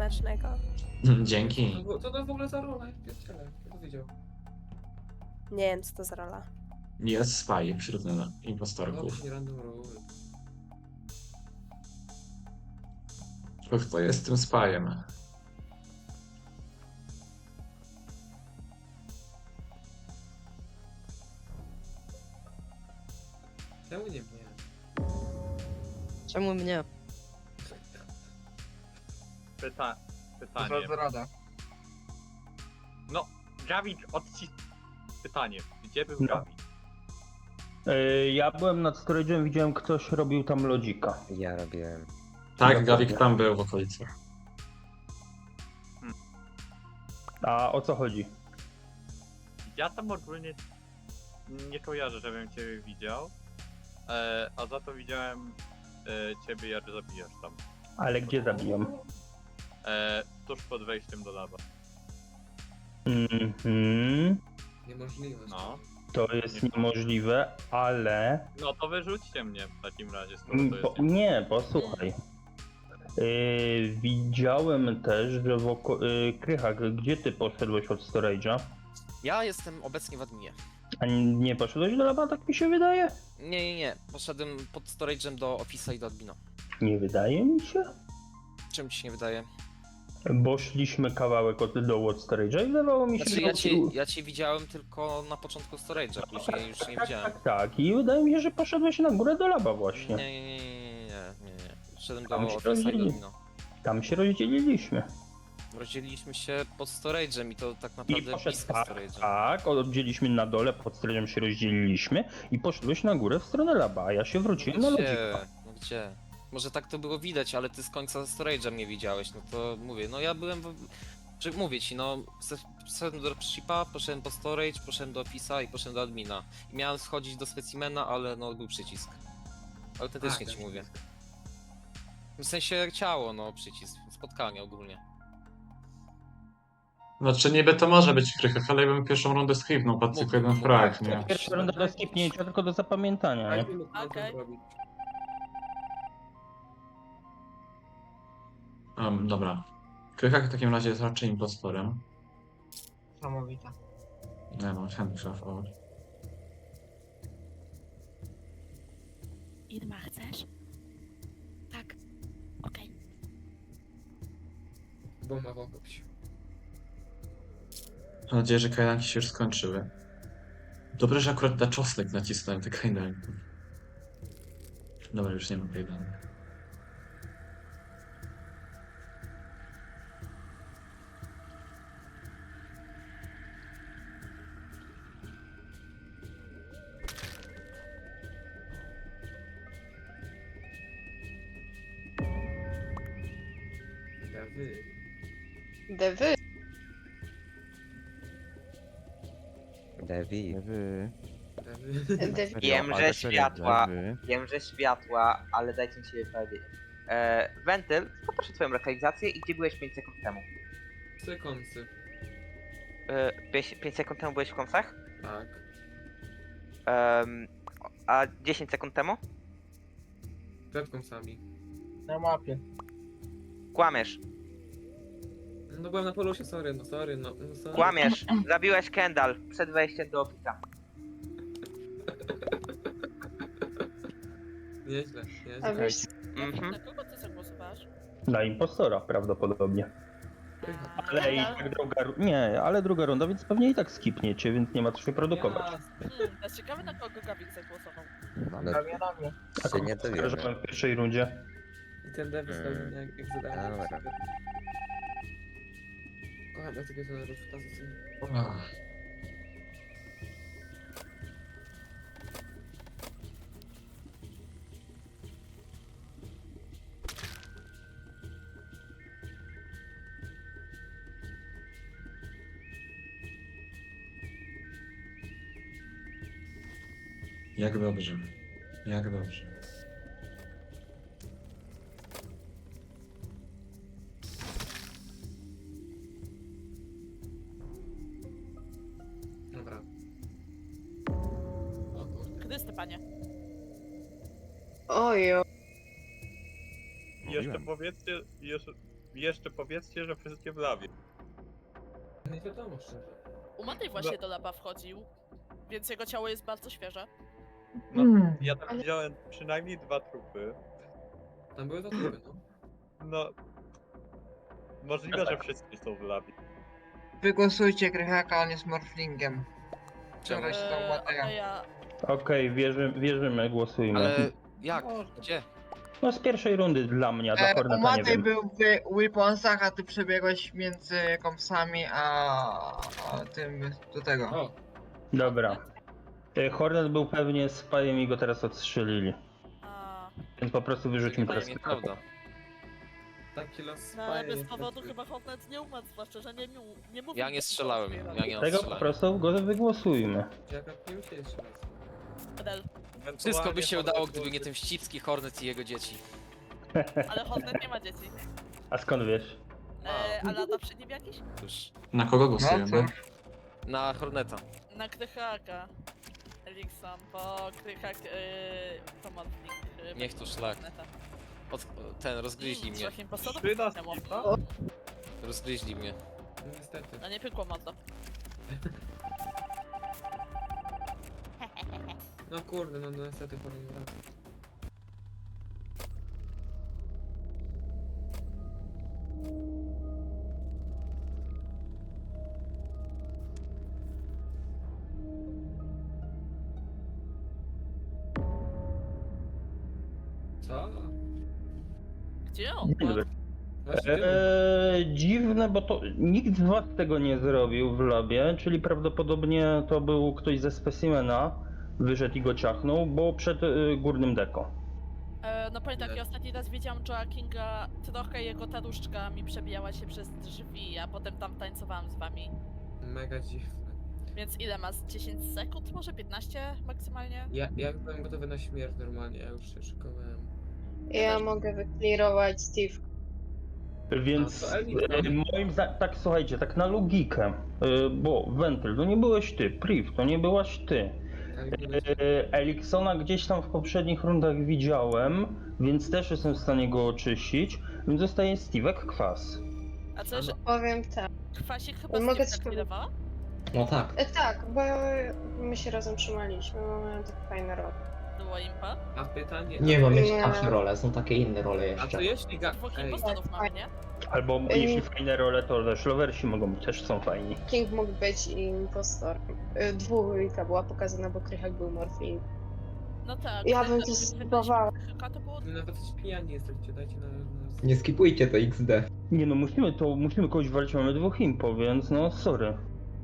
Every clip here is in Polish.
Smacznego. Dzięki. Co to w ogóle za rola? Ja pierdzielę, kto to widział? Nie wiem, co to za rola. Jest spy wśród No, impostorków. random. Kto jest tym spajem? Czemu nie mnie? Czemu mnie? Pyta To pytanie. za rada. No, Gawik odci... Pytanie. Gdzie był No. Gawik? Yy, Ja byłem nad storage'em, widziałem ktoś robił tam lodzika. Ja robiłem. Tak, Gawik tam był w okolicy. A o co chodzi? Ja tam ogólnie nie kojarzę, żebym ciebie widział. E, a za to widziałem e, ciebie jak zabijasz tam. Ale gdzie zabijam? E, tuż pod wejściem do laba. Mhm. Niemożliwe. No. To jest niemożliwe, ale. No to wyrzućcie mnie w takim razie, skoro Mm, to Po, jest... nie, posłuchaj. Yy, widziałem też, że woko... yy, Krychak, gdzie ty poszedłeś od storage'a? Ja jestem obecnie w adminie. A nie poszedłeś do laba, tak mi się wydaje? Nie, nie, nie. Poszedłem pod storage'em do Office'a i do admina. Nie wydaje mi się. Czym ci się nie wydaje? Bo szliśmy kawałek od dołu od storage'a i wydawało mi się, Znaczy że... ja cię, ja cię widziałem tylko na początku storage'a, później już nie widziałem. Tak, tak. I wydaje mi się, że poszedłeś na górę do laba Nie, właśnie. nie, nie, nie, nie, nie, nie. Szedłem do Tam się Office'a i do rozdzieli- admina. Tam się rozdzieliliśmy. Rozdzieliliśmy się pod storage'em i to tak I naprawdę poszedł blisko tak, storage'a. tak, oddzieliliśmy na dole, pod storage'em się rozdzieliliśmy i poszedłeś na górę w stronę laba, a ja się wróciłem na Gdzie? lodzika. No gdzie? Może tak to było widać, ale ty z końca storage'a mnie widziałeś, no to mówię, no ja byłem, w... mówię ci, no se- szedłem do shipa, poszedłem po storage, poszedłem do Office'a i poszedłem do admina. I miałem schodzić do specimena, ale no był przycisk. Autentycznie Tak, ci mówię. W sensie ciało, no przycisk, spotkanie ogólnie. Znaczy niby to może być krychach, ale ja bym pierwszą rundę skipnął, padł tylko jeden frag, nie? Pierwsza runda do skipnięcia, tylko do zapamiętania, nie? Tak, Okej. okay. Um, dobra. Krychak w takim razie jest raczej impostorem. Niesamowite. Nie no, chętnie szafować. Irma, chcesz? Tak. Okej. Bomba w okopciu. Mam nadzieję, że kajdanki się już skończyły. Dobrze, że akurat na czosnek nacisnąłem te kajdanki. Dobra, już nie ma kajdanek. Lewy. Dewy. Devi. Lewy. Dewy. Wiem, że światła, wiem, że światła, ale dajcie mi się powiedzieć. E, Wentyl, poproszę twoją lokalizację i gdzie byłeś 5 sekund temu? Sekundcy. E, 5, 5 sekund temu byłeś w kąsach? Tak. Em, a 10 sekund temu? Przed kąsami. Na mapie. Kłamiesz, No byłem na polusie, sorry, no sorry, no, no sorry. kłamiesz. Zabiłeś Kendall przed wejściem do opisa. Nieźle, A nieźle. wiesz, Mhm. Na kogo ty zagłosowałeś? Na impostora prawdopodobnie. Ale i tak druga ru- Nie, ale druga runda, więc pewnie i tak skipniecie, więc nie ma co się produkować. Hmm, to jest ciekawe, na kogo Gawik zagłosował. Ale Prawie na mnie. A się nie kogo dowiemy. oskarżałem w pierwszej rundzie? I ten dewy Mm. spełnił jak, jak zadanie. Dobra. Kocham jak takie fantazji. Ach. Jak dobrze. Jak dobrze. Jeszcze powiedzcie, jeszcze, jeszcze powiedzcie, że wszystkie w lawie. Nie wiadomo szczerze. U Matej właśnie do laba wchodził, więc jego ciało jest bardzo świeże. No, Hmm. ja tam widziałem przynajmniej dwa trupy. Tam były dwa trupy, no. No. Możliwe, że wszystkie są w lawie. Wygłosujcie Krychaka, on jest morflingiem. Czemu? Dobra, się tam Eee, łatają. ale ja... Okej, wierzy, wierzymy, głosujmy. Ale jak? Gdzie? No z pierwszej rundy dla mnie, a dla E, Horneta nie Matej wiem. był w Weaponsach, a ty przebiegłeś między kompsami a, a tym do tego. O, Dobra. E, Hornet był pewnie z Pajem i go teraz odstrzelili. A, Więc po prostu wyrzućmy To teraz nieprawda. taki los no, ale spaje bez powodu chyba Hornet nie umarł, zwłaszcza, że nie, nie, nie mówił. Ja nie strzelałem, ja nie Tego po prostu go wygłosujmy. Jaka pił się jeszcze raz. Redel, Wszystko by się udało, gdyby nie ten wścibski Hornet i jego dzieci. ale Hornet nie ma dzieci. A skąd wiesz? E, a lata przy nim jakiś? Już. Na kogo No głosujemy? cóż. Na Horneta. Na Krychaka. Elikson, bo Krychak... Yy, to modlik. Yy, Niech to szlak. Od, ten, rozgryźli mnie. Trzy na temu. skipa? Rozgryźli mnie. No niestety. No nie pykło mocno. No kurde, no, no niestety tak. Co? Gdzie on? Właśnie ty? Eee, dziwne, bo to nikt z was tego nie zrobił w labie, czyli prawdopodobnie to był ktoś ze specimena, wyszedł i go ciachnął, bo przed e, górnym deko. E, no powiem tak, ja ostatni raz widziałam Joa Kinga, trochę jego taruszka mi przebijała się przez drzwi, a potem tam tańcowałam z wami. Mega dziwne. Więc ile ma? Z 10 sekund? Może 15 maksymalnie? Ja, ja byłem gotowy na śmierć normalnie, ja już się szykowałem. Ja mogę wyklirować Steve. Więc A, to Elvis, e, no. moim zdaniem, tak słuchajcie, tak na logikę, e, bo Wentyl, to nie byłeś ty, Priv, to nie byłaś ty. Tak, Eliksona gdzieś tam w poprzednich rundach widziałem, więc też jestem w stanie go oczyścić, więc zostaje Steve'ek Kwas. A co, że Powiem tak. kwasik chyba Mogę z ci tym powiedzieć- zaklinowała? No tak. E, tak, bo my się razem trzymaliśmy, mamy takie fajne role. Było impa? A pytanie... Nie mam mieć Nie. nasze role, są takie inne role A jeszcze. co jeśli ga... Dwóch Ej, mamy, nie? Albo jeśli fajne role, to też lowersi mogą być, też są fajni. King mógł być impostorem. Y, Dwójka była pokazana, bo Krychak był morfling. No tak. Ja ale bym to- spróbowała. To było... no nawet pijani jesteście, dajcie na... na... Nie skipujcie to XD. Nie no, musimy to, musimy kogoś walić, mamy dwóch impo, więc no sorry.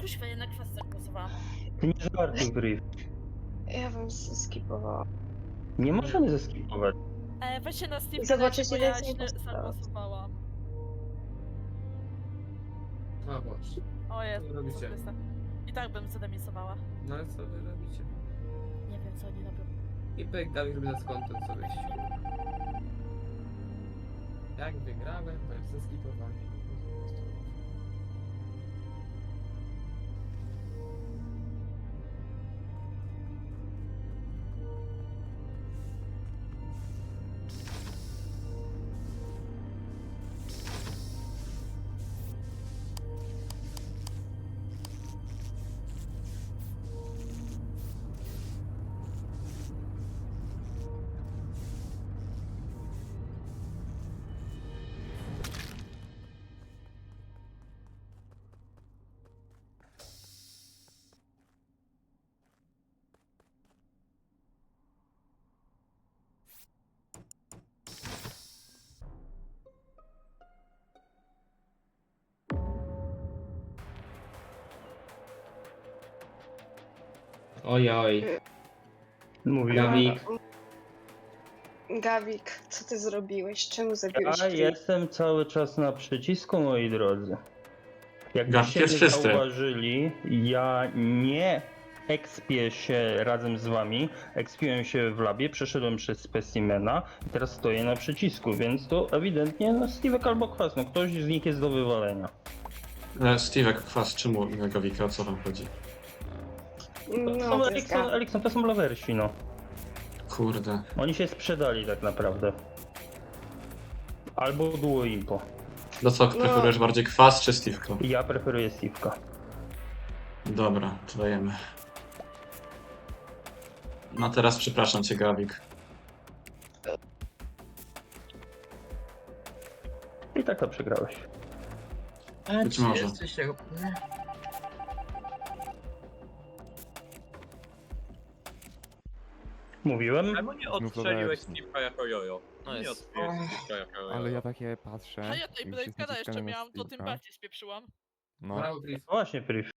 Kuźwa, na kwasce głosowałam. Ty nie żartuj, Brief. Ja bym skipowała. Nie możemy zeskipować. E, weźcie na Steve Zobaczycie, ile ja jest źle impostorów. zagłosowałam. A boż. O Jezu, Co robicie? Chryste. I tak bym zremisowała. No ale co wy robicie? Nie wiem, co oni robią. I pyk dali robię za content co wyjść. Jak wygrałem, to jest zeskipowanie. Oj, oj. Mówiłem. Gawik. Gawik, co ty zrobiłeś? Czemu zabiłeś Ja jestem cały czas na przycisku, moi drodzy. Jakbyście jest nie czysty. zauważyli, ja nie ekspię się razem z wami, ekspiłem się w labie, przeszedłem przez specimena i teraz stoję na przycisku, więc to ewidentnie no, Steve'ek albo Kwas, no ktoś z nich jest do wywalenia. E, Steve'ek, kwas, czemu na Gawika, o co tam chodzi? No, są Elikson, to są lowersi, no. Kurde. Oni się sprzedali tak naprawdę. Albo duo impo. No co, preferujesz bardziej kwas czy Steve'ko? Ja preferuję Steve'ka. Dobra, to dajemy. No teraz przepraszam cię, Gawik. I tak to przegrałeś. A Być może. jesteś tego... Mówiłem? Czemu nie to odstrzeliłeś. Steve'a jako jojo? No nie jest. odstrzeliłeś Steve'a jako jojo. Ale ja takie patrzę. A ja tej i jeszcze miałam, to tym Steve'a. bardziej spieprzyłam. No, Brawo, Griff. Właśnie, Priv.